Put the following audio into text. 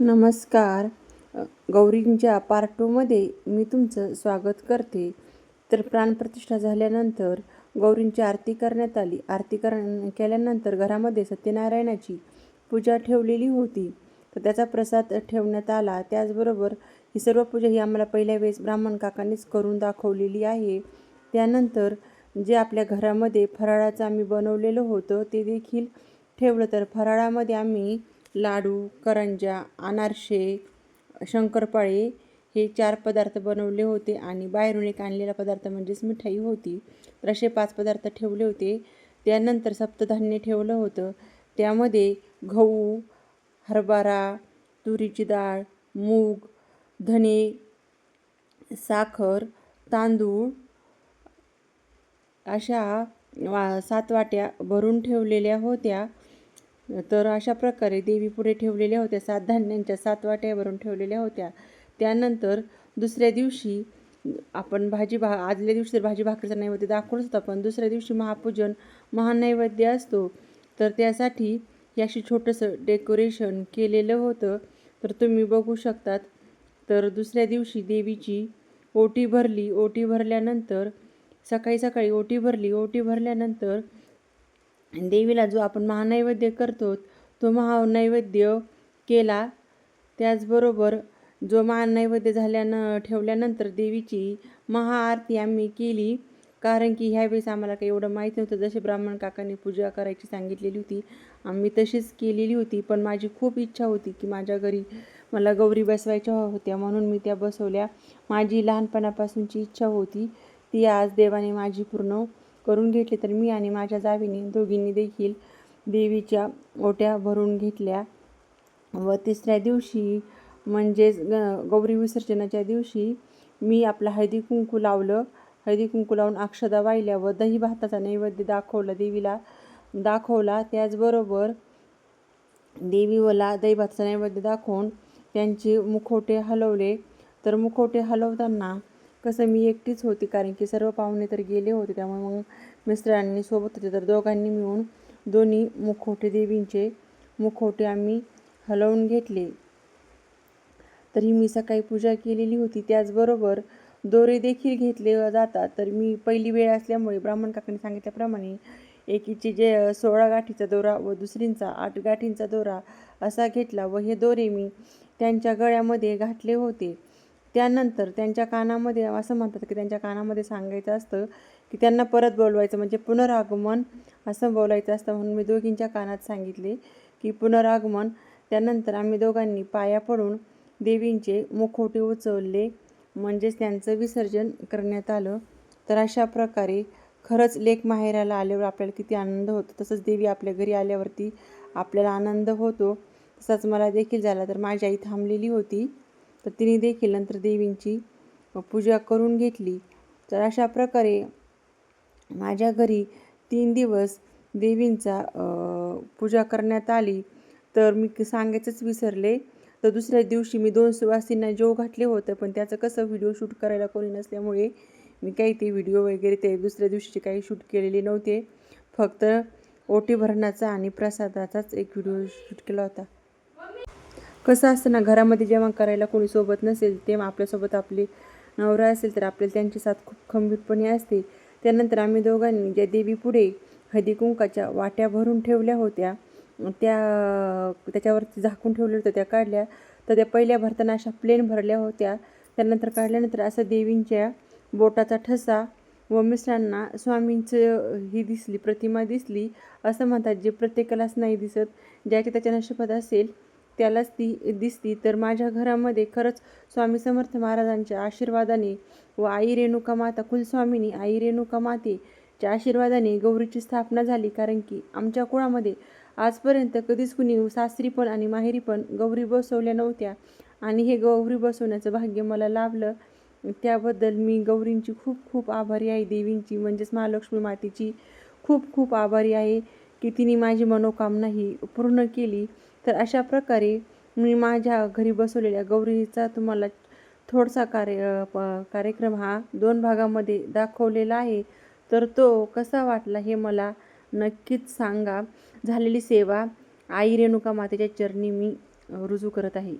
नमस्कार. गौरींच्या पार्ट टूमध्ये मी तुमचं स्वागत करते. तर प्राणप्रतिष्ठा झाल्यानंतर गौरींची आरती करण्यात आली. आरती कर केल्यानंतर घरामध्ये सत्यनारायणाची पूजा ठेवलेली होती. तर त्याचा प्रसाद ठेवण्यात आला. त्याचबरोबर ही सर्व पूजा ही आम्हाला पहिल्या वेळेस ब्राह्मण काकांनीच करून दाखवलेली आहे. त्यानंतर जे आपल्या घरामध्ये फराळाचं आम्ही बनवलेलं होतं ते देखील ठेवलं. तर फराळामध्ये आम्ही लाडू करंज्या अनारसे शंकरपाळे हे चार पदार्थ बनवले होते आणि बाहेरून एक आणलेला पदार्थ म्हणजेच मिठाई होती. तर असे पाच पदार्थ ठेवले होते. त्यानंतर सप्तधान्य ठेवलं होतं. त्यामध्ये गहू हरभरा तुरीची डाळ मूग धने साखर तांदूळ अशा वा सात वाट्या भरून ठेवलेल्या होत्या. तर अशा प्रकारे देवी पुढे ठेवलेल्या होत्या सात धान्यांच्या सात वाट्यावरून ठेवलेल्या होत्या. त्यानंतर दुसऱ्या दिवशी आपण भाजी भा आदल्या दिवशी तर भाजी भाकरीचा नैवेद्य दाखवलंच होता पण दुसऱ्या दिवशी महापूजन महानैवेद्य असतो. तर त्यासाठी हे अशी छोटंसं डेकोरेशन केलेलं होतं. तर तुम्ही बघू शकतात तर दुसऱ्या दिवशी देवीची ओटी भरली. ओटी भरल्यानंतर सकाळी सकाळी ओटी भरली. ओटी भरल्यानंतर देवीला जो आपण महानैवेद्य करतो तो महानैवेद्य केला. त्याचबरोबर जो महानैवेद्य झाल्यानं ठेवल्यानंतर देवीची महाआरती आम्ही केली. कारण की ह्यावेळेस आम्हाला काही एवढं माहीत नव्हतं. जसे ब्राह्मण काकांनी पूजा करायची सांगितलेली होती आम्ही तशीच केलेली होती. पण माझी खूप इच्छा होती की माझ्या घरी मला गौरी बसवायच्या होत्या म्हणून मी त्या बसवल्या. माझी लहानपणापासूनची इच्छा होती. ती आज देवाने माझी पूर्ण करून घेतले तर मी आणि माझ्या जावीने दोघींनी देखील देवीच्या ओट्या भरून घेतल्या. व तिसऱ्या दिवशी म्हणजेच ग गौरी विसर्जनाच्या दिवशी मी आपलं हळदी कुंकू लावलं. हळदी कुंकू लावून अक्षदा वाहिल्या व दही भाताचा नैवेद्य दाखवला देवीला दाखवला. त्याचबरोबर देवीवला दही भाताचा नैवेद्य दाखवून त्यांचे मुखोटे हलवले. तर मुखोटे हलवताना कसं मी एकटीच होती कारण की सर्व पाहुणे तर गेले होते त्यामुळे मग मिस्टरांनी सोबत होते. तर दोघांनी मिळून दोन्ही मुखोटे देवींचे मुखोटे आम्ही हलवून घेतले. तरी मी सकाळी पूजा केलेली होती. त्याचबरोबर दोरे देखील घेतले जातात. तर मी पहिली वेळ असल्यामुळे ब्राह्मण काकांनी सांगितल्याप्रमाणे एकीचे जे सोळा गाठीचा दोरा व दुसरींचा आठ गाठींचा दोरा असा घेतला व हे दोरे मी त्यांच्या गळ्यामध्ये घातले होते. त्यानंतर त्यांच्या कानामध्ये असं म्हणतात की त्यांच्या कानामध्ये सांगायचं असतं की त्यांना परत बोलवायचं म्हणजे पुनरागमन असं बोलायचं असतं म्हणून मी दोघींच्या कानात सांगितले की पुनरागमन. त्यानंतर आम्ही दोघांनी पाया पडून देवींचे मुखोटे उचलले म्हणजेच त्यांचं विसर्जन करण्यात आलं. तर अशा प्रकारे खरंच लेख माहेराला आल्यावर आपल्याला किती आनंद होतो. तसंच देवी आपल्या घरी आल्यावरती आपल्याला आनंद होतो. तसाच मला देखील झाला तर माझी आई थांबलेली होती. तर तिने देखील नंतर देवींची पूजा करून घेतली. तर अशा प्रकारे माझ्या घरी तीन दिवस देवींचा पूजा करण्यात आली. तर मी सांगायचंच विसरले. तर दुसऱ्या दिवशी मी दोन सुवासींना जेव घातले होतं पण त्याचं कसं व्हिडिओ शूट करायला कोणी नसल्यामुळे मी काही ते व्हिडिओ वगैरे ते दुसऱ्या दिवशीचे काही शूट केलेले नव्हते. फक्त ओटी भरणाचा आणि प्रसादाचाच एक व्हिडिओ शूट केला होता. कसं असतं ना घरामध्ये जेव्हा करायला कोणी सोबत नसेल तेव्हा आपल्यासोबत आपले नवरा असेल तर आपल्याला त्यांची साथ खूप खंबीरपणे असते. त्यानंतर आम्ही दोघांनी ज्या देवीपुढे हळदीकुंकाच्या वाट्या भरून ठेवल्या होत्या त्या त्याच्यावरती झाकून ठेवल्या होत्या त्या काढल्या. तर त्या पहिल्या भरताना अशा प्लेन भरल्या होत्या. त्यानंतर काढल्यानंतर असं देवींच्या बोटाचा ठसा व मिस्टरांना स्वामींचं ही दिसली प्रतिमा दिसली. असं म्हणतात जे प्रत्येकालाच नाही दिसत ज्याच्या त्याच्या नशिबात असेल. त्यालाच ती दिसती. तर माझ्या घरामध्ये खरंच स्वामी समर्थ महाराजांच्या आशीर्वादाने व आई रेणुका माता कुलस्वामिनी आई रेणुका मातेच्या आशीर्वादाने गौरीची स्थापना झाली. कारण की आमच्या कुळामध्ये आजपर्यंत कधीच कुणी सासरी पण आणि माहेरी पण गौरी बसवल्या नव्हत्या. आणि हे गौरी बसवण्याचं भाग्य मला लाभलं. त्याबद्दल मी गौरींची खूप खूप आभारी आहे. देवींची म्हणजेच महालक्ष्मी मातेची खूप खूप आभारी आहे. की तिने माझी मनोकामना ही पूर्ण केली. तर अशा प्रकारे मी माझ्या घरी बसवलेल्या गौरीचा तुम्हाला थोडासा कार्य प कार्यक्रम हा दोन भागामध्ये दाखवलेला आहे. तर तो कसा वाटला हे मला नक्कीच सांगा. झालेली सेवा आई रेणुका मातेच्या चरणी मी रुजू करत आहे.